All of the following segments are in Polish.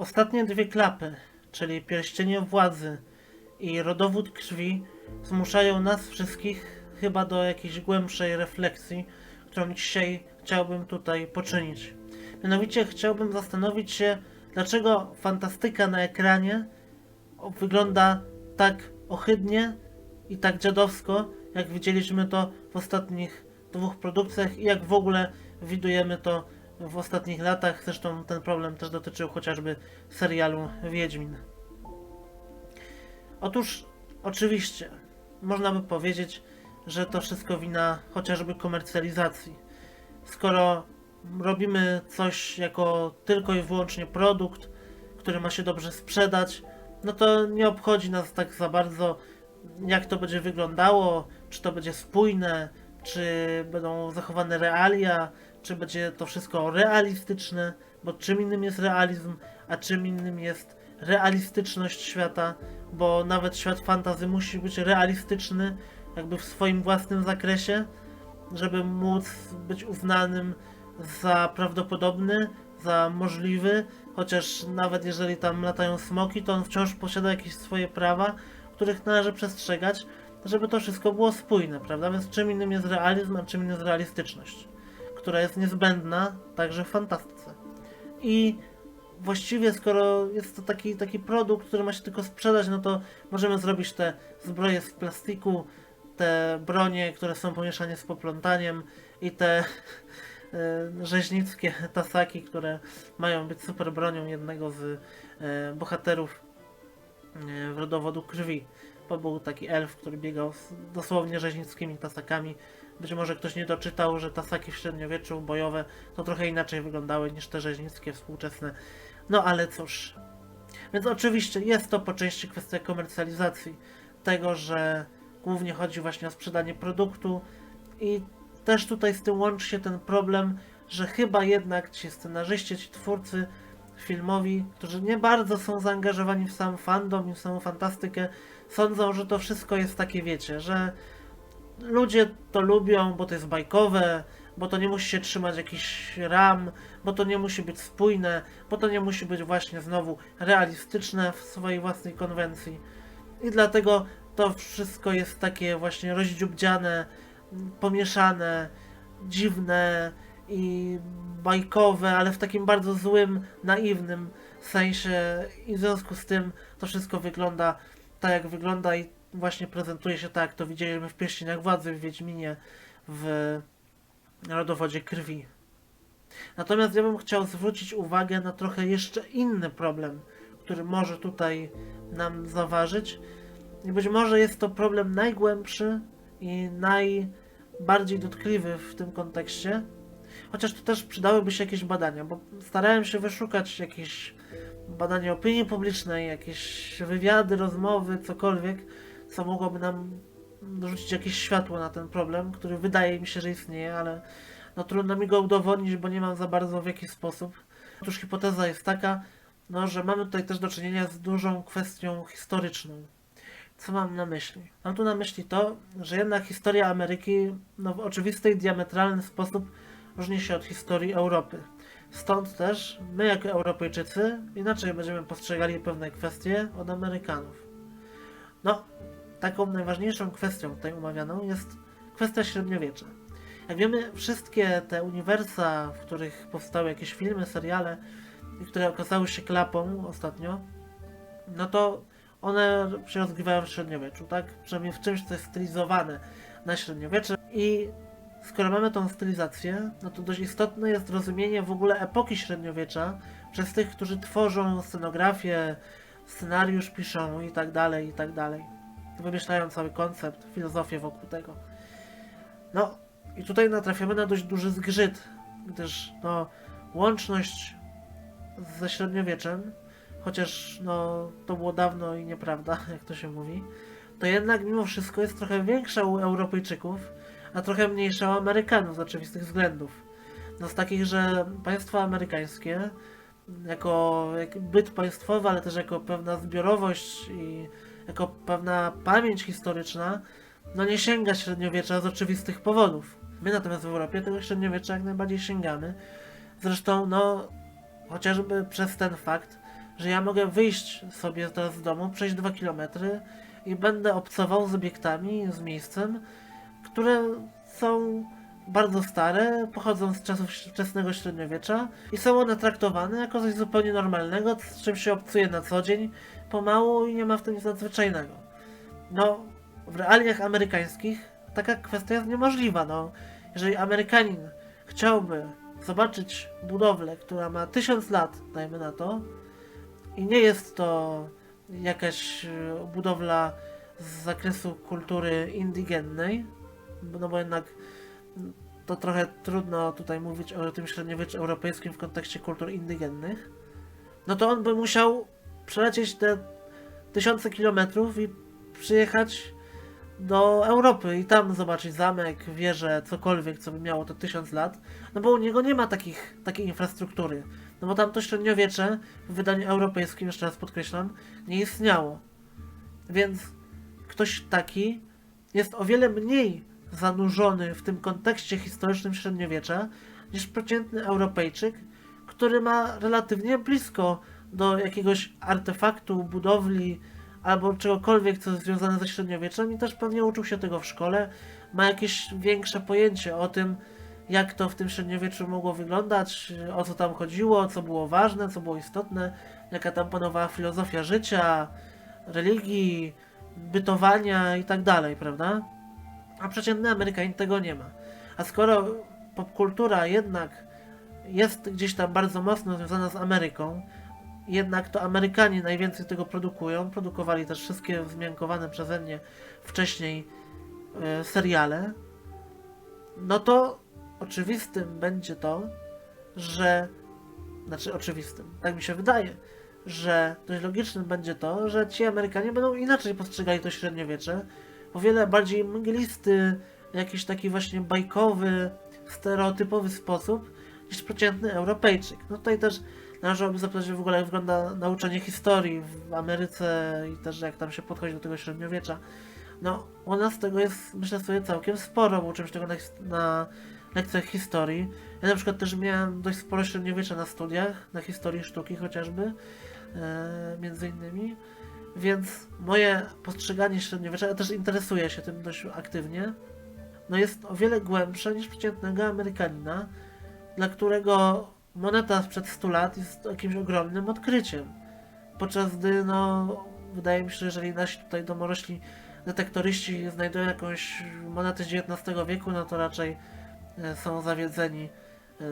Ostatnie dwie klapy, czyli pierścienie władzy i rodowód krwi, zmuszają nas wszystkich chyba do jakiejś głębszej refleksji, którą dzisiaj chciałbym tutaj poczynić. Mianowicie chciałbym zastanowić się, dlaczego fantastyka na ekranie wygląda tak ohydnie i tak dziadowsko, jak widzieliśmy to w ostatnich dwóch produkcjach i jak w ogóle widujemy to w ostatnich latach. Zresztą ten problem też dotyczył chociażby serialu Wiedźmin. Otóż, oczywiście, można by powiedzieć, że to wszystko wina chociażby komercjalizacji. Skoro robimy coś jako tylko i wyłącznie produkt, który ma się dobrze sprzedać, no to nie obchodzi nas tak za bardzo, jak to będzie wyglądało, czy to będzie spójne, czy będą zachowane realia, czy będzie to wszystko realistyczne, bo czym innym jest realizm, a czym innym jest realistyczność świata, bo nawet świat fantazy musi być realistyczny, jakby w swoim własnym zakresie, żeby móc być uznanym za prawdopodobny, za możliwy, chociaż nawet jeżeli tam latają smoki, to on wciąż posiada jakieś swoje prawa, których należy przestrzegać, żeby to wszystko było spójne, prawda? Więc czym innym jest realizm, a czym innym jest realistyczność, która jest niezbędna także w fantastyce. I właściwie skoro jest to taki, taki produkt, który ma się tylko sprzedać, no to możemy zrobić te zbroje z plastiku, te bronie, które są pomieszane z poplątaniem i te e, rzeźnickie tasaki, które mają być super bronią jednego z e, bohaterów e, w rodowodu krwi. Bo był taki elf, który biegał z dosłownie rzeźnickimi tasakami. Być może ktoś nie doczytał, że tasaki w średniowieczu bojowe to trochę inaczej wyglądały niż te rzeźnickie współczesne. No ale cóż. Więc oczywiście jest to po części kwestia komercjalizacji. Tego, że głównie chodzi właśnie o sprzedanie produktu i też tutaj z tym łączy się ten problem, że chyba jednak ci scenarzyści, ci twórcy filmowi, którzy nie bardzo są zaangażowani w sam fandom i w samą fantastykę, sądzą, że to wszystko jest takie, wiecie, że ludzie to lubią, bo to jest bajkowe, bo to nie musi się trzymać jakichś ram, bo to nie musi być spójne, bo to nie musi być właśnie znowu realistyczne w swojej własnej konwencji. I dlatego to wszystko jest takie właśnie rozdziubdziane, pomieszane, dziwne i bajkowe, ale w takim bardzo złym, naiwnym sensie i w związku z tym to wszystko wygląda tak jak wygląda i właśnie prezentuje się tak, to widzieliśmy w Pierścieniach Władzy, w Wiedźminie, w Rodowodzie Krwi. Natomiast ja bym chciał zwrócić uwagę na trochę jeszcze inny problem, który może tutaj nam zaważyć. I być może jest to problem najgłębszy i najbardziej dotkliwy w tym kontekście. Chociaż tu też przydałyby się jakieś badania, bo starałem się wyszukać jakieś badania opinii publicznej, jakieś wywiady, rozmowy, cokolwiek, co mogłoby nam rzucić jakieś światło na ten problem, który wydaje mi się, że istnieje, ale no trudno mi go udowodnić, bo nie mam za bardzo w jaki sposób. Otóż hipoteza jest taka, no, że mamy tutaj też do czynienia z dużą kwestią historyczną. Co mam na myśli? Mam tu na myśli to, że jednak historia Ameryki no, w oczywisty i diametralny sposób różni się od historii Europy. Stąd też my, jako Europejczycy, inaczej będziemy postrzegali pewne kwestie od Amerykanów. No, taką najważniejszą kwestią tutaj omawianą jest kwestia średniowiecza. Jak wiemy, wszystkie te uniwersa, w których powstały jakieś filmy, seriale, które okazały się klapą ostatnio, no to one się rozgrywają w średniowieczu, tak? Przynajmniej w czymś, co jest stylizowane na średniowiecze. I skoro mamy tą stylizację, no to dość istotne jest rozumienie w ogóle epoki średniowiecza przez tych, którzy tworzą scenografię, scenariusz piszą i tak dalej, i tak dalej. Wymyślają cały koncept, filozofię wokół tego. No, i tutaj natrafiamy na dość duży zgrzyt, gdyż no, łączność ze średniowieczem, chociaż no, to było dawno i nieprawda, jak to się mówi, to jednak mimo wszystko jest trochę większa u Europejczyków, a trochę mniejsza u Amerykanów z oczywistych względów. No z takich, że państwa amerykańskie jako jak byt państwowy, ale też jako pewna zbiorowość i jako pewna pamięć historyczna, no nie sięga średniowiecza z oczywistych powodów. My natomiast w Europie tego średniowiecza jak najbardziej sięgamy. Zresztą, no, chociażby przez ten fakt, że ja mogę wyjść sobie teraz z domu, przejść 2 km i będę obcował z obiektami, z miejscem, które są bardzo stare, pochodzą z czasów wczesnego średniowiecza i są one traktowane jako coś zupełnie normalnego, z czym się obcuje na co dzień pomału i nie ma w tym nic nadzwyczajnego. No, w realiach amerykańskich taka kwestia jest niemożliwa. No, jeżeli Amerykanin chciałby zobaczyć budowlę, która ma tysiąc lat, dajmy na to, i nie jest to jakaś e, budowla z zakresu kultury indygennej, no bo jednak to trochę trudno tutaj mówić o tym średniowieczu europejskim w kontekście kultur indygennych, no to on by musiał przelecieć te tysiące kilometrów i przyjechać do Europy i tam zobaczyć zamek, wieżę, cokolwiek, co by miało to tysiąc lat, no bo u niego nie ma takich, takiej infrastruktury. No bo tam to średniowiecze w wydaniu europejskim, jeszcze raz podkreślam, nie istniało. Więc ktoś taki jest o wiele mniej zanurzony w tym kontekście historycznym średniowiecza niż przeciętny Europejczyk, który ma relatywnie blisko do jakiegoś artefaktu, budowli albo czegokolwiek, co jest związane ze średniowieczem i też pewnie uczył się tego w szkole, ma jakieś większe pojęcie o tym, jak to w tym średniowieczu mogło wyglądać, o co tam chodziło, co było ważne, co było istotne, jaka tam panowała filozofia życia, religii, bytowania i tak dalej, prawda? A przeciętny Amerykanin tego nie ma. A skoro popkultura jednak jest gdzieś tam bardzo mocno związana z Ameryką, jednak to Amerykanie najwięcej tego produkują. Produkowali też wszystkie wzmiankowane przeze mnie wcześniej e, seriale. No to oczywistym będzie to, że. Znaczy, oczywistym, tak mi się wydaje, że dość logicznym będzie to, że ci Amerykanie będą inaczej postrzegali to średniowiecze. O wiele bardziej mglisty, jakiś taki właśnie bajkowy, stereotypowy sposób niż przeciętny Europejczyk. No tutaj też należałoby zapytać w ogóle, jak wygląda nauczanie historii w Ameryce i też jak tam się podchodzi do tego średniowiecza. No, u nas tego jest, myślę sobie, całkiem sporo, bo uczymy się tego na, na lekcjach historii. Ja na przykład też miałem dość sporo średniowiecza na studiach, na historii sztuki chociażby, e, między innymi. Więc moje postrzeganie średniowiecza, ja też interesuję się tym dość aktywnie, no jest o wiele głębsze niż przeciętnego Amerykanina, dla którego moneta sprzed 100 lat jest jakimś ogromnym odkryciem. Podczas gdy, no, wydaje mi się, że jeżeli nasi tutaj domorośli detektoryści znajdują jakąś monetę z XIX wieku, no to raczej e, są zawiedzeni, e,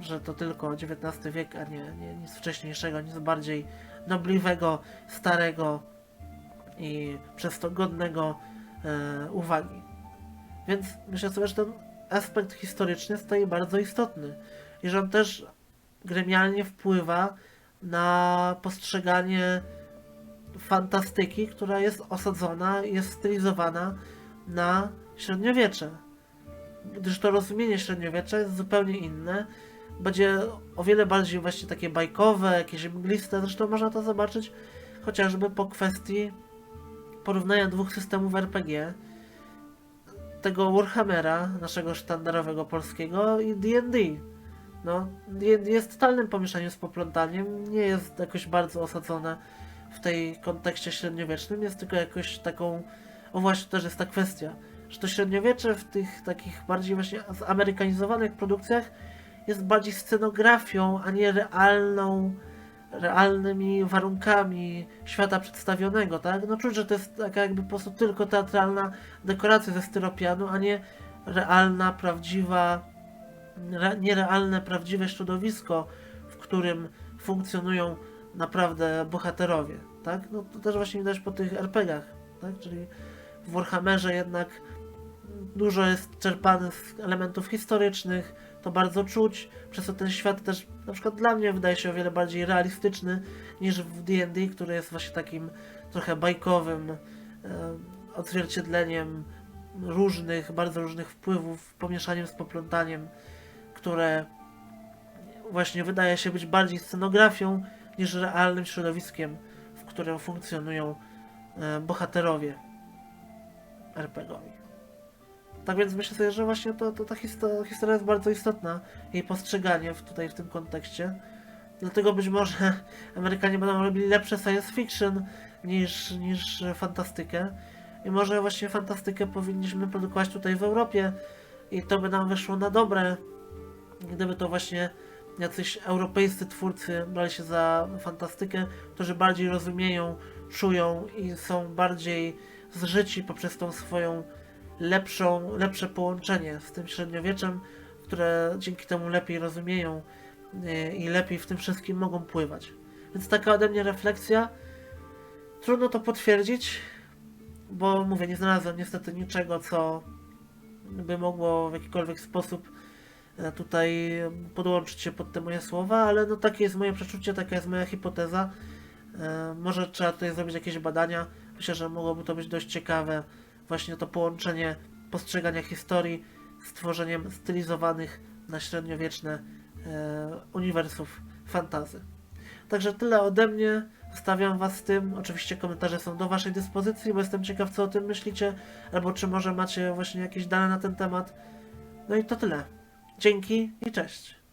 że to tylko XIX wiek, a nie, nie nic wcześniejszego, nic bardziej nobliwego, starego i przez to godnego e, uwagi. Więc myślę sobie, że ten aspekt historyczny tutaj bardzo istotny i że on też gremialnie wpływa na postrzeganie fantastyki, która jest osadzona, jest stylizowana na średniowiecze. Gdyż to rozumienie średniowiecza jest zupełnie inne. Będzie o wiele bardziej właśnie takie bajkowe, jakieś mgliste. Zresztą można to zobaczyć chociażby po kwestii porównania dwóch systemów RPG. Tego Warhammera, naszego sztandarowego polskiego i D&D. No, jest totalnym pomieszaniem z poplątaniem, nie jest jakoś bardzo osadzone w tej kontekście średniowiecznym, jest tylko jakoś taką, o właśnie też jest ta kwestia, że to średniowiecze w tych takich bardziej właśnie zamerykanizowanych produkcjach jest bardziej scenografią, a nie realną, realnymi warunkami świata przedstawionego, tak? No czuć, że to jest taka jakby po prostu tylko teatralna dekoracja ze styropianu, a nie realna, prawdziwa, re, nierealne, prawdziwe środowisko, w którym funkcjonują naprawdę bohaterowie, tak? No to też właśnie widać po tych RPGach, tak? Czyli w Warhammerze jednak dużo jest czerpane z elementów historycznych, to bardzo czuć, przez to ten świat też na przykład dla mnie wydaje się o wiele bardziej realistyczny niż w D&D, który jest właśnie takim trochę bajkowym e, odzwierciedleniem różnych, bardzo różnych wpływów, pomieszaniem z poplątaniem, które właśnie wydaje się być bardziej scenografią niż realnym środowiskiem, w którym funkcjonują e, bohaterowie RPGowi. Tak więc myślę sobie, że właśnie to, to ta histo- historia jest bardzo istotna, jej postrzeganie w, tutaj w tym kontekście. Dlatego być może Amerykanie będą robili lepsze science fiction niż, niż fantastykę. I może właśnie fantastykę powinniśmy produkować tutaj w Europie i to by nam wyszło na dobre, gdyby to właśnie jacyś europejscy twórcy brali się za fantastykę, którzy bardziej rozumieją, czują i są bardziej zżyci poprzez tą swoją lepszą, lepsze połączenie z tym średniowieczem, które dzięki temu lepiej rozumieją yy, i lepiej w tym wszystkim mogą pływać. Więc taka ode mnie refleksja. Trudno to potwierdzić, bo mówię, nie znalazłem niestety niczego, co by mogło w jakikolwiek sposób e, tutaj podłączyć się pod te moje słowa, ale no takie jest moje przeczucie, taka jest moja hipoteza. E, Może trzeba tutaj zrobić jakieś badania. Myślę, że mogłoby to być dość ciekawe, właśnie to połączenie postrzegania historii z tworzeniem stylizowanych na średniowieczne e, uniwersów fantazy. Także tyle ode mnie. Zostawiam Was z tym. Oczywiście komentarze są do Waszej dyspozycji, bo jestem ciekaw, co o tym myślicie, albo czy może macie właśnie jakieś dane na ten temat. No i to tyle. Dzięki i cześć.